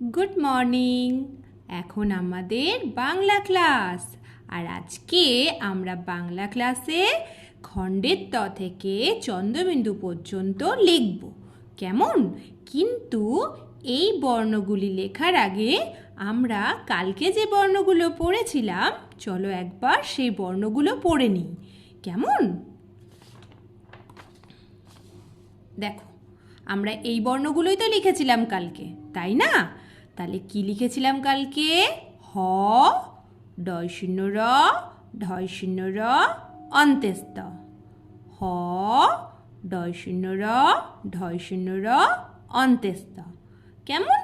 Good morning এখন আমাদের Bangla class আর আজকে আমরা বাংলা ক্লাসে খণ্ডের ত থেকে চন্দ্রবিন্দু পর্যন্ত লিখব। কেমন? কিন্তু এই বর্ণগুলি লেখার আগে আমরা কালকে যে বর্ণগুলো পড়েছিলাম, চলো একবার সেই বর্ণগুলো পড়ে নিই। কেমন? দেখো, আমরা এই বর্ণগুলোই তো লিখেছিলাম কালকে, তাই না? তাহলে কি লিখেছিলাম কালকে? হ, ডয় শূন্য র, ঢয় শূন্য র, অন্ত্যস্ত। হ, ডয় শূন্য র, ঢয় শূন্য র, অন্ত্যস্ত। কেমন?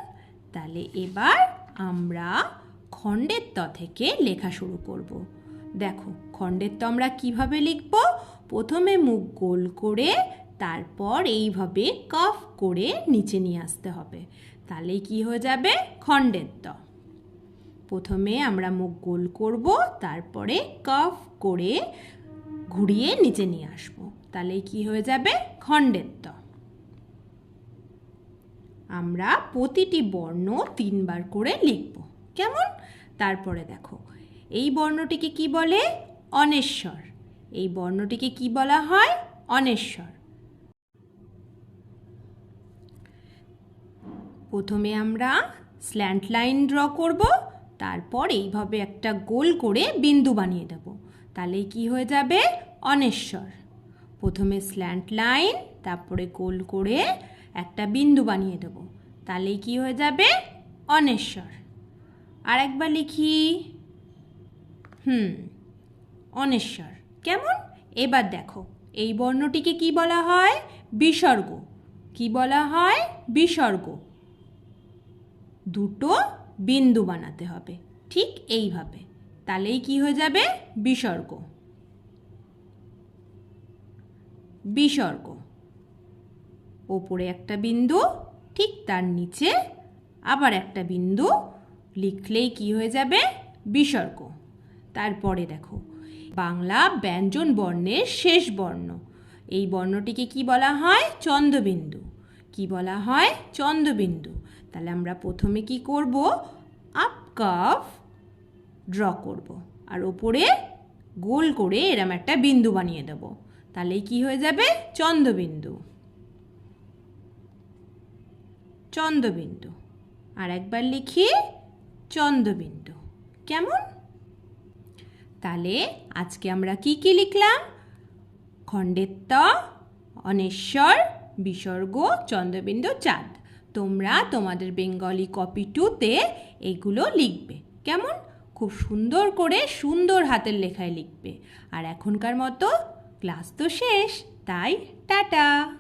তাহলে এবার আমরা খণ্ডের ত থেকে লেখা শুরু করব। দেখো খণ্ডের ত আমরা কীভাবে লিখব? প্রথমে মুখ গোল করে, তারপর এইভাবে কফ করে নিচে নিয়ে আসতে হবে। তাহলেই কি হয়ে যাবে? খণ্ডের ত প্রথমে আমরা মুখ গোল করব, তারপরে কফ করে ঘুরিয়ে নিচে নিয়ে আসব। তাহলেই কি হয়ে যাবে? খণ্ডের ত আমরা প্রতিটি বর্ণ তিনবার করে লিখব। কেমন? তারপরে দেখো, এই বর্ণটিকে কি বলে? অনেশ্বর। এই বর্ণটিকে কি বলা হয়? অনেশ্বর। প্রথমে আমরা স্ল্যান্ট লাইন ড্র করব, তারপর এইভাবে একটা গোল করে বিন্দু বানিয়ে দেব। তাহলেই কি হয়ে যাবে? অনেশ্বর। প্রথমে স্ল্যান্ট লাইন তারপরে গোল করে একটা বিন্দু বানিয়ে দেব। তাহলেই কি হয়ে যাবে? অনেশ্বর। আর একবার লিখি। হুম, অনেশ্বর। কেমন? এবার দেখো, এই বর্ণটিকে কি বলা হয়? বিসর্গ। কি বলা হয়? বিসর্গ। দুটো বিন্দু বানাতে হবে। ঠিক এইভাবে। তাহলেই কি হয়ে যাবে? বিসর্গ। বিসর্গ। ওপরে একটা বিন্দু, ঠিক তার নিচে আবার একটা বিন্দু, লিখলেই কি হয়ে যাবে? বিসর্গ। তারপরে দেখো, বাংলা ব্যঞ্জন বর্ণের শেষ বর্ণ। এই বর্ণটিকে কি বলা হয়? চন্দ্রবিন্দু। কি বলা হয়? চন্দ্রবিন্দু। তাহলে আমরা প্রথমে কি করব? আপ কাফ ড্র করব। আর ওপরে গোল করে এরম একটা বিন্দু বানিয়ে দেব। তাহলেই কি হয়ে যাবে? চন্দ্রবিন্দু। চন্দ্রবিন্দু। আর একবার লিখি, চন্দ্রবিন্দু। কেমন? তাহলে আজকে আমরা কি কি লিখলাম? খণ্ডের ত অনেশ্বর, বিসর্গ, চন্দ্রবিন্দু, চাঁদ। তোমরা তোমাদের বেঙ্গলি কপি টুতে এগুলো লিখবে। কেমন? খুব সুন্দর করে সুন্দর হাতের লেখায় লিখবে। আর এখনকার মতো ক্লাস তো শেষ। তাই টাটা!